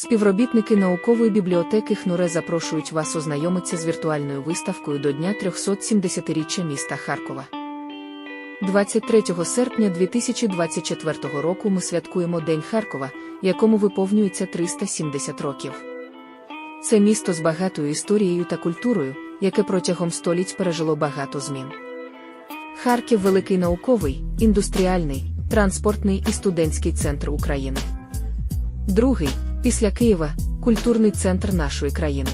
Співробітники наукової бібліотеки ХНУРЕ запрошують вас ознайомитися з віртуальною виставкою до Дня 370-річчя міста Харкова. 23 серпня 2024 року ми святкуємо День Харкова, якому виповнюється 370 років. Це місто з багатою історією та культурою, яке протягом століть пережило багато змін. Харків великий науковий, індустріальний, транспортний і студентський центр України. Другий, після Києва, культурний центр нашої країни.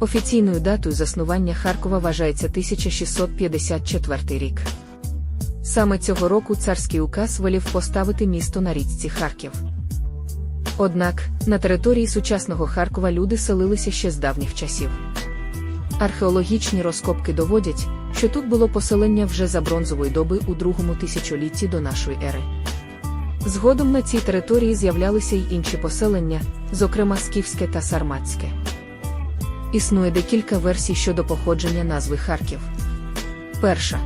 Офіційною датою заснування Харкова вважається 1654 рік. Саме цього року царський указ велів поставити місто на річці Харків. Однак, на території сучасного Харкова люди селилися ще з давніх часів. Археологічні розкопки доводять, що тут було поселення вже за бронзової доби у другому тисячолітті до нашої ери. Згодом на цій території з'являлися й інші поселення, зокрема скіфське та сарматське. Існує декілька версій щодо походження назви Харків. Перша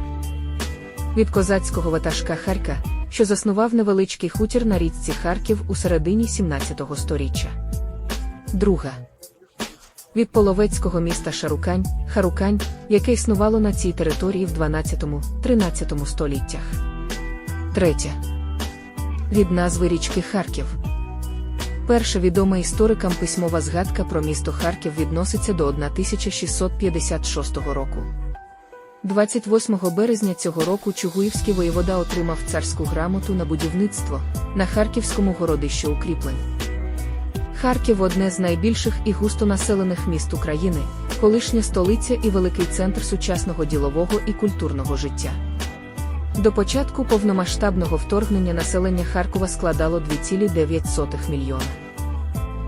від козацького ватажка Харка, що заснував невеличкий хутір на річці Харків у середині 17 століття. Друга від половецького міста Шарукань, Харукань, яке існувало на цій території в 12-13 століттях. Третя від назви річки Харків. Перша відома історикам письмова згадка про місто Харків відноситься до 1656 року. 28 березня цього року Чугуївський воєвода отримав царську грамоту на будівництво на Харківському городищі укріплень. Харків одне з найбільших і густонаселених міст України, колишня столиця і великий центр сучасного ділового і культурного життя. До початку повномасштабного вторгнення населення Харкова складало 2,9 мільйона.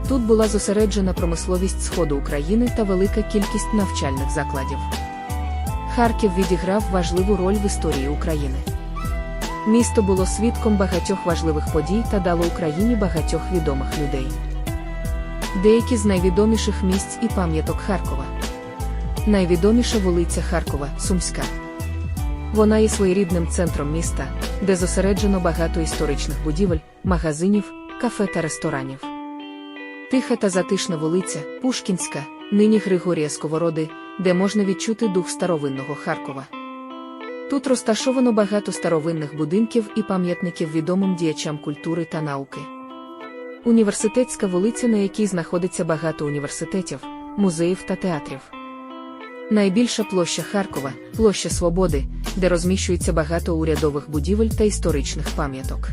Тут була зосереджена промисловість Сходу України та велика кількість навчальних закладів. Харків відіграв важливу роль в історії України. Місто було свідком багатьох важливих подій та дало Україні багатьох відомих людей. Деякі з найвідоміших місць і пам'яток Харкова. Найвідоміша вулиця Харкова, Сумська. Вона є своєрідним центром міста, де зосереджено багато історичних будівель, магазинів, кафе та ресторанів. Тиха та затишна вулиця, Пушкінська, нині Григорія Сковороди, де можна відчути дух старовинного Харкова. Тут розташовано багато старовинних будинків і пам'ятників відомим діячам культури та науки. Університетська вулиця, на якій знаходиться багато університетів, музеїв та театрів. Найбільша площа Харкова площа Свободи, де розміщується багато урядових будівель та історичних пам'яток.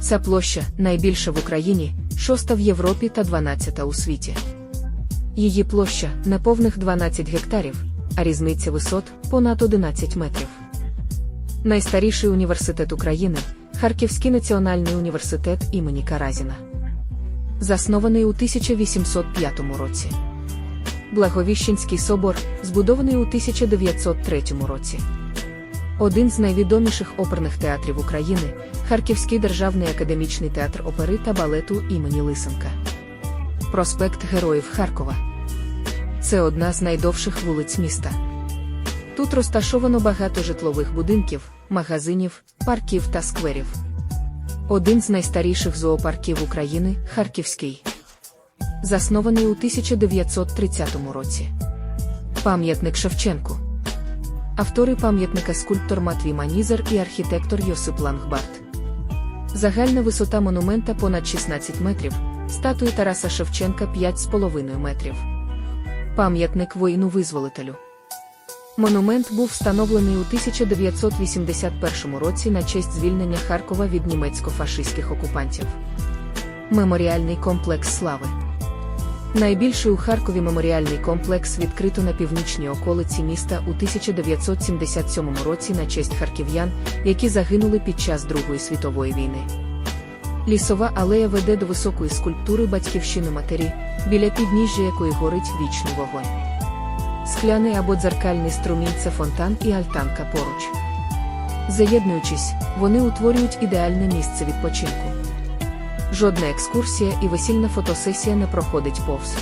Ця площа найбільша в Україні, шоста в Європі та 12 у світі. Її площа неповних 12 гектарів, а різниця висот понад 11 метрів. Найстаріший університет України Харківський національний університет імені Каразіна. Заснований у 1805 році. Благовіщенський собор, збудований у 1903 році. Один з найвідоміших оперних театрів України Харківський державний академічний театр опери та балету імені Лисенка. Проспект Героїв Харкова. Це одна з найдовших вулиць міста. Тут розташовано багато житлових будинків, магазинів, парків та скверів. Один з найстаріших зоопарків України Харківський. Заснований у 1930 році. Пам'ятник Шевченку. Автори пам'ятника скульптор Матвій Манізер і архітектор Йосип Лангбарт. Загальна висота монумента понад 16 метрів, статуї Тараса Шевченка 5,5 метрів. Пам'ятник воїну-визволителю. Монумент був встановлений у 1981 році на честь звільнення Харкова від німецько-фашистських окупантів. Меморіальний комплекс Слави. Найбільший у Харкові меморіальний комплекс відкрито на північній околиці міста у 1977 році на честь харків'ян, які загинули під час Другої світової війни. Лісова алея веде до високої скульптури батьківщини матері, біля підніжжя якої горить вічний вогонь. Скляний або дзеркальний струмінь це фонтан і альтанка поруч. Заєднуючись, вони утворюють ідеальне місце відпочинку. Жодна екскурсія і весільна фотосесія не проходить повз.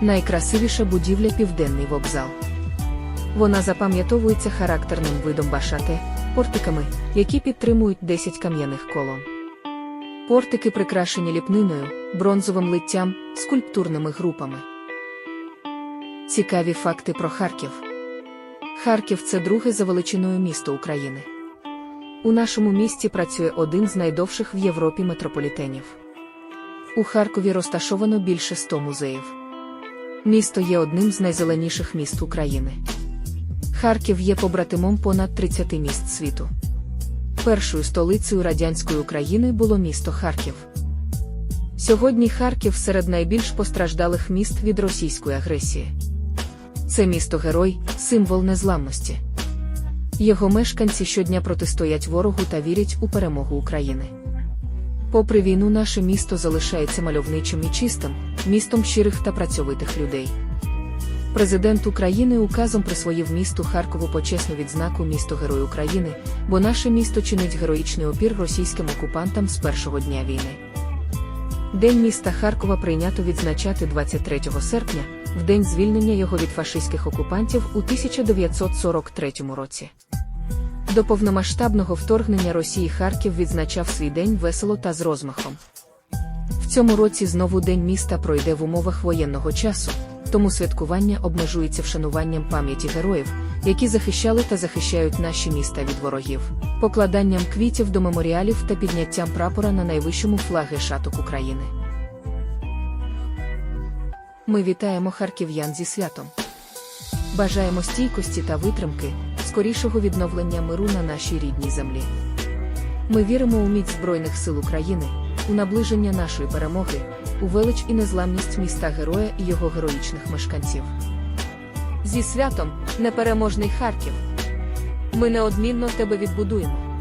Найкрасивіша будівля південний вокзал. Вона запам'ятовується характерним видом башате, портиками, які підтримують 10 кам'яних колон. Портики прикрашені ліпниною, бронзовим литтям, скульптурними групами. Цікаві факти про Харків. Харків це друге за величиною місто України. У нашому місті працює один з найдовших в Європі метрополітенів. У Харкові розташовано більше 100 музеїв. Місто є одним з найзеленіших міст України. Харків є побратимом понад 30 міст світу. Першою столицею радянської України було місто Харків. Сьогодні Харків серед найбільш постраждалих міст від російської агресії. Це місто герой, символ незламності. Його мешканці щодня протистоять ворогу та вірять у перемогу України. Попри війну, наше місто залишається мальовничим і чистим, містом щирих та працьовитих людей. Президент України указом присвоїв місту Харкову почесну відзнаку місто Герой України, бо наше місто чинить героїчний опір російським окупантам з першого дня війни. День міста Харкова прийнято відзначати 23 серпня, в день звільнення його від фашистських окупантів у 1943 році. До повномасштабного вторгнення Росії Харків відзначав свій день весело та з розмахом. В цьому році знову День міста пройде в умовах воєнного часу, тому святкування обмежується вшануванням пам'яті героїв, які захищали та захищають наші міста від ворогів, покладанням квітів до меморіалів та підняттям прапора на найвищому флаги шаток України. Ми вітаємо харків'ян зі святом. Бажаємо стійкості та витримки, скорішого відновлення миру на нашій рідній землі. Ми віримо у міць Збройних сил України, у наближення нашої перемоги, у велич і незламність міста героя і його героїчних мешканців. Зі святом, непереможний Харків. Ми неодмінно тебе відбудуємо.